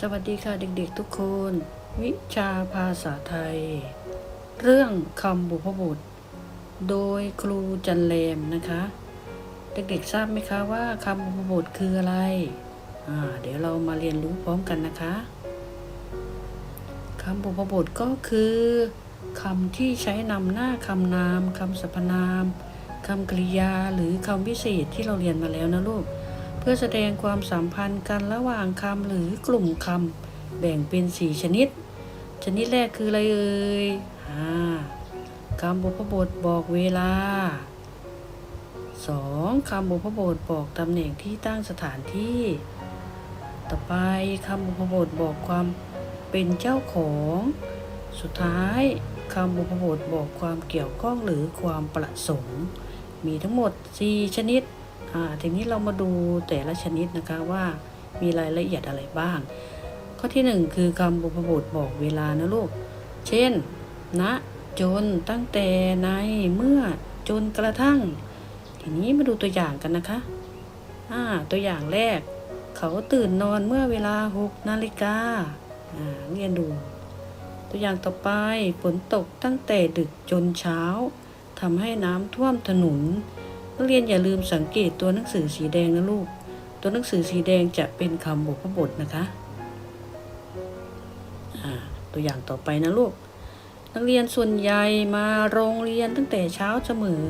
สวัสดีค่ะเด็กๆทุกคน วิชาภาษาไทย เรื่องคำบุพบทโดยครูจันเลมนะคะ เด็กๆทราบไหมคะว่าคำบุพบทคืออะไรอ่าเดี๋ยวเรามาเรียนรู้พร้อมกันนะคะคำบุพบทก็คือคำที่ใช้นำหน้าคำนามคำสรรพนามคำกริยาหรือคำวิเศษที่เราเรียนมาแล้วนะลูก พื่อแสดงความสัมพันธ์กันระหว่างคำหรือกลุ่มคำแบ่งเป็นสี่ชนิด ชนิดแรกคืออะไรเอ่ยอคำบุพบทบอกเวลาสองคำบุพบทบอกตำแหน่งที่ตั้งสถานที่ ต่อไปคำบุพบทบอกความเป็นเจ้าของ สุดท้ายคำบุพบทบอกความเกี่ยวข้องหรือความประสงค์ มีทั้งหมด 4 ชนิด ทีนี้เรามาดูแต่ละชนิดนะคะว่ามีรายละเอียดอะไรบ้าง ข้อที่ 1 คือคำบุพบทบอกเวลานะลูก เช่นณจนตั้งแต่ในเมื่อจนกระทั่ง ทีนี้มาดูตัวอย่างกันนะคะอ่าตัวอย่างแรก เขาตื่นนอนเมื่อเวลา6นาฬิกาอ่าเรียนดู ตัวอย่างต่อไปฝนตกตั้งแต่ดึกจนเช้าทำให้น้ำท่วมถนน นักเรียนอย่าลืมสังเกตตัวหนังสือสีแดงนะลูก ตัวหนังสือสีแดงจะเป็นคำบุพบทนะคะตัวอย่างต่อไปนะลูก นักเรียนส่วนใหญ่มาโรงเรียนตั้งแต่เช้าเสมอ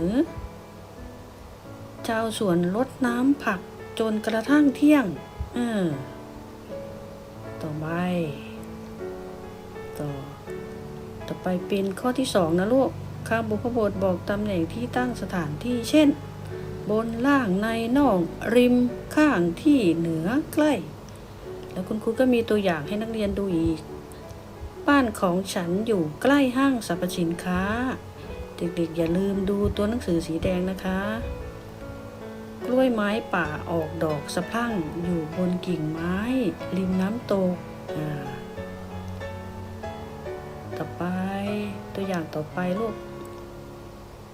ชาวสวนรดน้ำผักจนกระทั่งเที่ยงเออต่อไป ต่อ ต่อไปเป็นข้อที่สองนะลูกคำบุพบทบอกตำแหน่งที่ตั้งสถานที่เช่น บนล่างในนอกริมข้างที่เหนือใกล้ แล้วคุณครูก็มีตัวอย่างให้นักเรียนดูอีก บ้านของฉันอยู่ใกล้ห้างสรรพสินค้า เด็กๆ อย่าลืมดูตัวหนังสือสีแดงนะคะ กล้วยไม้ป่าออกดอกสะพรั่งอยู่บนกิ่งไม้ ริมน้ำตกต่อไปตัวอย่างต่อไปลูก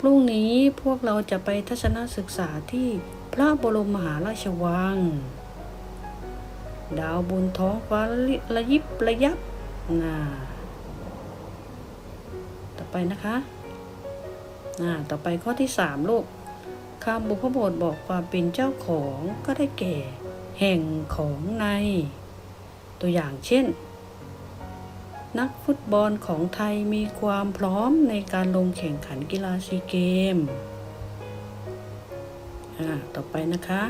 พรุ่งนี้พวกเราจะไปทัศนศึกษาที่พระบรมมหาราชวัง ดาวบนท้องฟ้าระยิบระยับน่าต่อไปนะคะน่าต่อไปข้อที่สามลูกคำบุพบทบอกความเป็นเจ้าของก็ได้แก่ แห่งของใน ตัวอย่างเช่น นักฟุตบอลของไทยมีความพร้อมในการลงแข่งขันกีฬาซีเกม ต่อไปนะคะ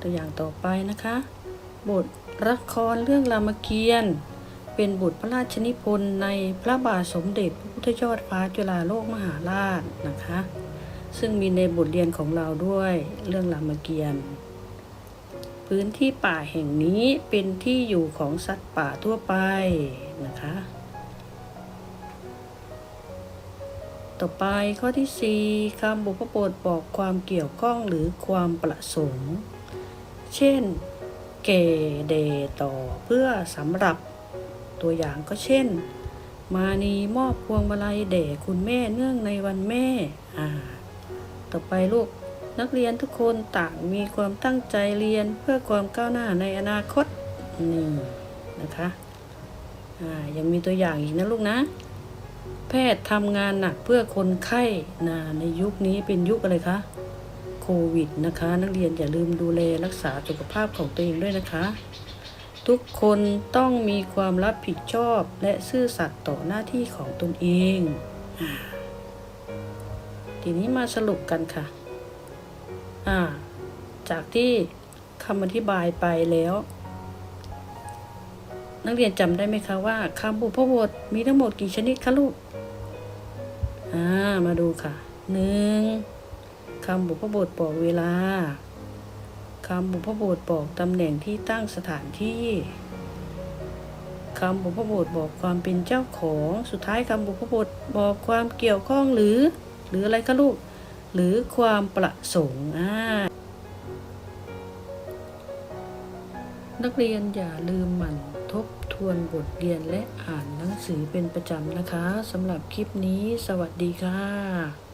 ตัวอย่างต่อไปนะคะ บทละครเรื่องรามเกียรติ์เป็นบทพระราชนิพนธ์ในพระบาทสมเด็จพระพุทธยอดฟ้าจุฬาโลกมหาราชนะคะ ซึ่งมีในบทเรียนของเราด้วยเรื่องรามเกียรติ์ พื้นที่ป่าแห่งนี้เป็นที่อยู่ของสัตว์ป่าทั่วไปนะคะ ต่อไปข้อที่ 4คำบุพบทบอกความเกี่ยวข้องหรือความประสงค์ เช่นเกเดต่อเพื่อสำหรับตัวอย่างก็เช่น มานีมอบพวงมาลัยแด่คุณแม่เนื่องในวันแม่ อ่า ต่อไปลูก นักเรียนทุกคนต่างมีความตั้งใจเรียนเพื่อความก้าวหน้าในอนาคตนี่นะคะอ่ายังมีตัวอย่างอีกนะลูกนะ แพทย์ทำงานหนักเพื่อคนไข้นะในยุคนี้เป็นยุคอะไรคะโควิดนะคะ นักเรียนอย่าลืมดูแลรักษาสุขภาพของตัวเองด้วยนะคะ ทุกคนต้องมีความรับผิดชอบและซื่อสัตย์ต่อหน้าที่ของตนเอง ทีนี้มาสรุปกันค่ะ อ่า จากที่คำอธิบายไปแล้ว นักเรียนจำได้ไหมคะว่าคำบุพบทมีทั้งหมดกี่ชนิดคะลูก อ่า มาดูค่ะหนึ่งคำบุพบทบอกเวลาคำบุพบทบอกตำแหน่งที่ตั้งสถานที่คำบุพบทบอกความเป็นเจ้าของ สุดท้ายคำบุพบทบอกความเกี่ยวข้องหรือ หรืออะไรคะลูก หรือความประสงค์อ่านักเรียนอย่าลืมหมั่นทบทวนบทเรียนและอ่านหนังสือเป็นประจำนะคะสำหรับคลิปนี้ สวัสดีค่ะ